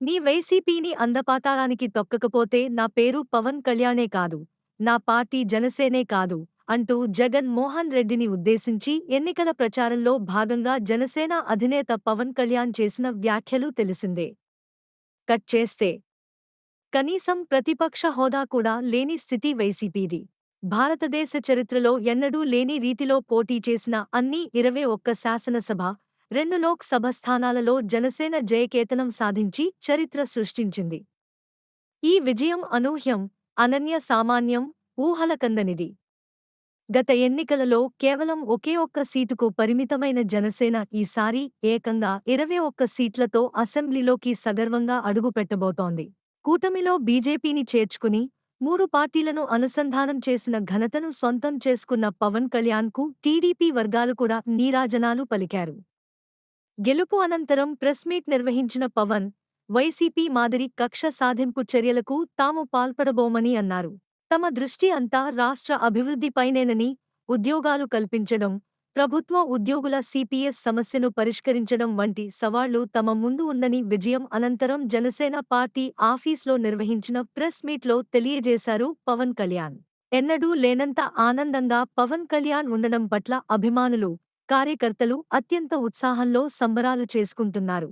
నీ వైసీపీని అందపాతాళానికి తొక్కకపోతే నా పేరు పవన్ కళ్యాణే కాదు నా పార్టీ జనసేనే కాదు అంటూ జగన్ మోహన్ రెడ్డిని ఉద్దేశించి ఎన్నికల ప్రచారంలో భాగంగా జనసేన అధినేత పవన్ కళ్యాణ్ చేసిన వ్యాఖ్యలు తెలిసిందే. కట్ చేస్తే కనీసం ప్రతిపక్ష హోదా కూడా లేని స్థితి వైసీపీది. భారతదేశ చరిత్రలో ఎన్నడూ లేని రీతిలో పోటీ చేసిన అన్ని ఇరవై ఒక్క శాసనసభ రెండు లోక్ సభ స్థానాలలో జనసేన జయకేతనం సాధించి చరిత్ర సృష్టించింది. ఈ విజయం అనూహ్యం అనన్య సామాన్యం ఊహలకందనిది. గత ఎన్నికలలో కేవలం ఒకే ఒక్క సీటుకు పరిమితమైన జనసేన ఈసారి ఏకంగా ఇరవై ఒక్క సీట్లతో అసెంబ్లీలోకి సగర్వంగా అడుగుపెట్టబోతోంది. కూటమిలో బీజేపీని చేర్చుకుని మూడు పార్టీలను అనుసంధానం చేసిన ఘనతను సొంతం చేసుకున్న పవన్ కళ్యాణ్కు టీడీపీ వర్గాలు కూడా నీరాజనాలు పలికారు. గెలుపు అనంతరం ప్రెస్ మీట్ నిర్వహించిన పవన్ వైసీపీ మాదిరి కక్ష సాధింపు చర్యలకు తాము పాల్పడబోమని అన్నారు. తమ దృష్టి అంతా రాష్ట్ర అభివృద్ధిపైనేనని ఉద్యోగాలు కల్పించడం ప్రభుత్వ ఉద్యోగుల సిపిఎస్ సమస్యను పరిష్కరించడం వంటి సవాళ్ళు తమ ముందు ఉందని విజయం అనంతరం జనసేన పార్టీ ఆఫీస్లో నిర్వహించిన ప్రెస్ మీట్లో తెలియజేశారు పవన్ కళ్యాణ్. ఎన్నడూ లేనంత ఆనందంగా పవన్ కళ్యాణ్ ఉండడం పట్ల అభిమానులు కార్యకర్తలు అత్యంత ఉత్సాహంలో సంబరాలు చేసుకుంటున్నారు.